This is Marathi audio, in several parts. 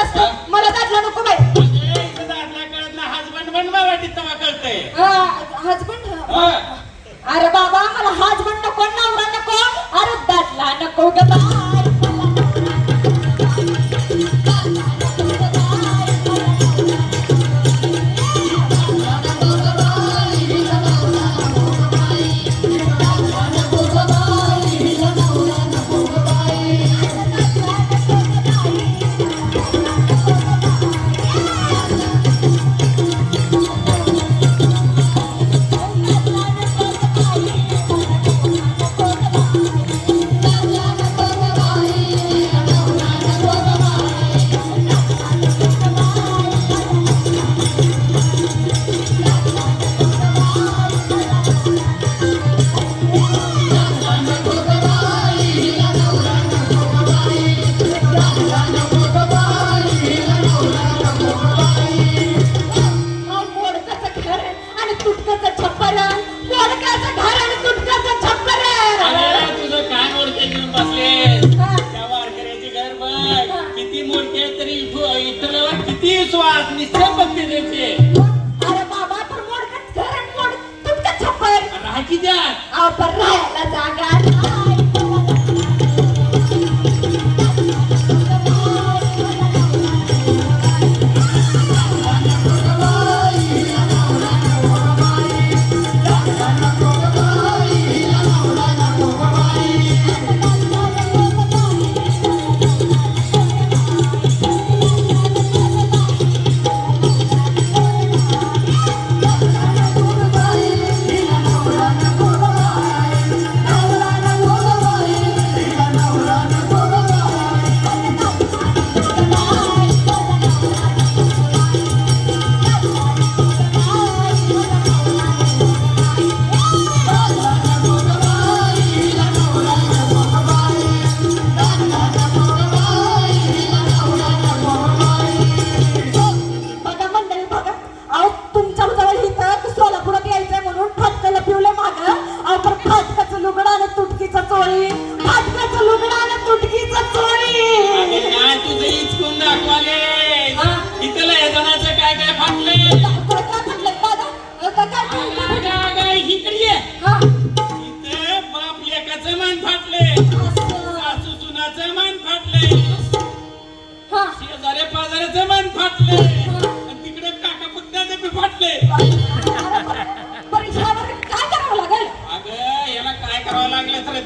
नसतं मला दादला नको बाई. हजबंड म्हणवा वाटी तेव्हा कळतंय. हजबंड अरे बाबा मला हजबंड नको नवरा नको. अरे दादला नको बाबा Bye.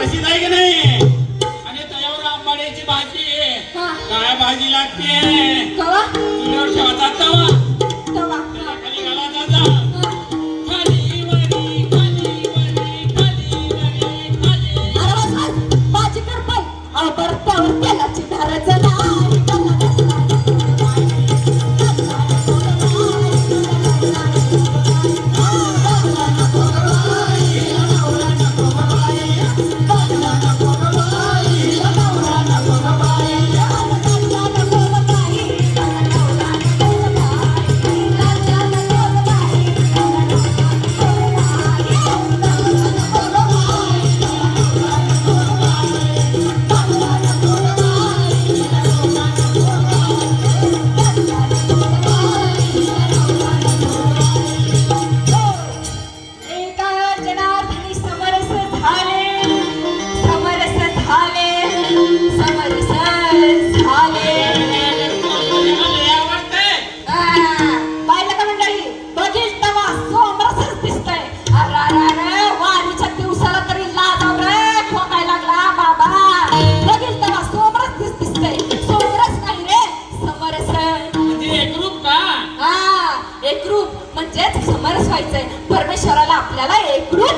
भाजी आहे की नाही? आणि तयावर आंबाड्याची भाजी. काय भाजी लागते? तुझ्यावर तवा.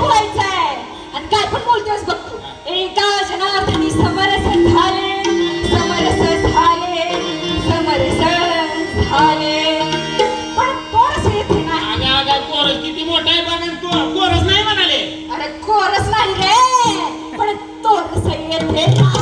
व्हायचंय आणि काय पण बोलतोयस बघ. एका जनार्दनी समरस झाले समरस झाले समरस झाले. पण कोरस येते नाही अगं अगं कोरस किती मोठा आहे बघ तू कोरस नाही म्हणाले. अरे कोरस नाही रे. पण तोरस येते रॉयल